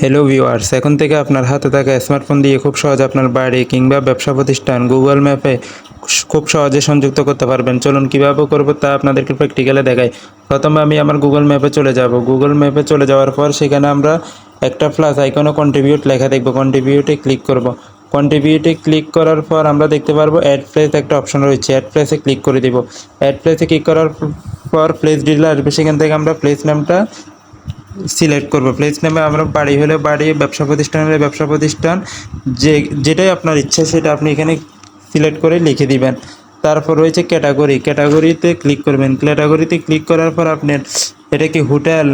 Hello viewers এখন থেকে আপনার হাতে থাকা স্মার্টফোন দিয়ে খুব সহজে আপনার বাড়ি কিংবা ব্যবসা প্রতিষ্ঠান গুগল ম্যাপে খুব সহজে সংযুক্ত করতে পারবেন। চলুন কীভাবে করব তা আপনাদেরকে প্র্যাকটিক্যালে দেখাই। প্রথমে আমি আমার গুগল ম্যাপে চলে যাব। গুগল ম্যাপে চলে যাওয়ার পর সেখানে আমরা একটা প্লাস আইকনে কন্ট্রিবিউট লেখা দেখব। কন্ট্রিবিউটে ক্লিক করব। কন্ট্রিবিউটে ক্লিক করার পর আমরা দেখতে পারব অ্যাড প্লেস একটা অপশন রয়েছে। অ্যাড প্লেসে ক্লিক করে দিব। অ্যাড প্লেসে ক্লিক করার পর প্লেস ডিটেল আসবে। সেখান থেকে আমরা প্লেস নামটা সিলেক্ট করব। প্লেস নেমে আমরা বাড়ি হলে বাড়ি, ব্যবসা প্রতিষ্ঠান হলে ব্যবসা প্রতিষ্ঠান, যে, যেটাই আপনার ইচ্ছা সেটা আপনি এখানে সিলেক্ট করে লিখে দিবেন। তারপর রয়েছে ক্যাটাগরি ক্যাটাগরিতে ক্লিক করবেন। ক্যাটাগরিতে ক্লিক করার পর আপনি এটা কি হোটেল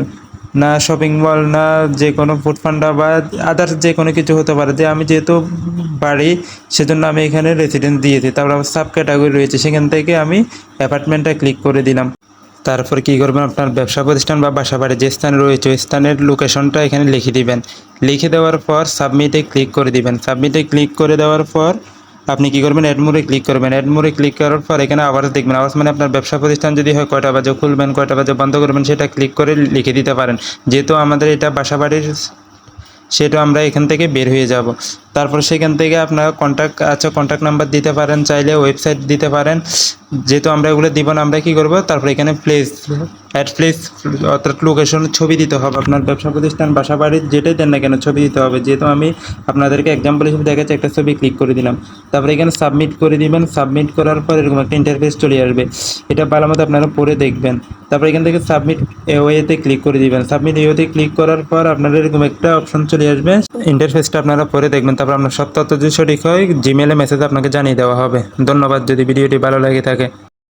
না শপিং মল না যে কোনো ফুড ফান্ডা বা আদার্স যে কোনো কিছু হতে পারে। যে আমি যেহেতু বাড়ি, সেজন্য আমি এখানে রেসিডেন্স দিয়েছি তারপর আমার সাব ক্যাটাগরি রয়েছে। সেখান থেকে আমি অ্যাপার্টমেন্টটা ক্লিক করে দিলাম। তারপর কি করবেন? আপনার ব্যবসা প্রতিষ্ঠান বা বাসা বাড়ি যে স্থানে রয়েছে, ওই স্থানের লোকেশনটা এখানে লিখে দিবেন। লিখে দেওয়ার পর সাবমিটে ক্লিক করে দিবেন। সাবমিটে ক্লিক করে দেওয়ার পর আপনি কি করবেন? অ্যাডমোরে ক্লিক করবেন। অ্যাডমোরে ক্লিক করার পর এখানে আওয়াজ দেখবেন। আওয়াজ মানে আপনার ব্যবসা প্রতিষ্ঠান যদি হয়, কয়টা বাজে খুলবেন, কয়টা বাজে বন্ধ করবেন, সেটা ক্লিক করে লিখে দিতে পারেন। যেহেতু আমাদের এটা বাসা বাড়ির, সেটা আমরা এখান থেকে বের হয়ে যাব। তারপর সেখান থেকে আপনারা কন্ট্যাক্ট আচ্ছা কন্ট্যাক্ট নাম্বার দিতে পারেন, চাইলে ওয়েবসাইট দিতে পারেন। যেহেতু আমরা এগুলো দিব না, আমরা কি করব? তারপর এখানে প্লেস অ্যাড প্লেস অর্থাৎ লোকেশন ছবি দিতে হবে আপনার ব্যবসা প্রতিষ্ঠান, বাসা, বাড়ির যেটাই দেন না কেন ছবি দিতে হবে। যেহেতু আমি আপনাদেরকে এক্সাম্পল হিসেবে দেখাচ্ছি, একটা ছবি ক্লিক করে দিলাম। তারপরে এখানে সাবমিট করে দিবেন। সাবমিট করার পর এরকম একটা ইন্টারফেস চলে আসবে। এটা ভালো মতো আপনারা পড়ে দেখবেন। তারপর এখান থেকে সাবমিট ওয়েতে ক্লিক করে দিবেন। সাবমিট ওয়েতে ক্লিক করার পর আপনারা এরকম একটা অপশন চলে আসবে। ইন্টারফেসটা আপনারা পরে দেখবেন। তারপর আপনার সব তথ্য যদি সঠিক হয় জিমেলে মেসেজ আপনাকে জানিয়ে দেওয়া হবে। ধন্যবাদ, যদি ভিডিওটি ভালো লাগে থাকে।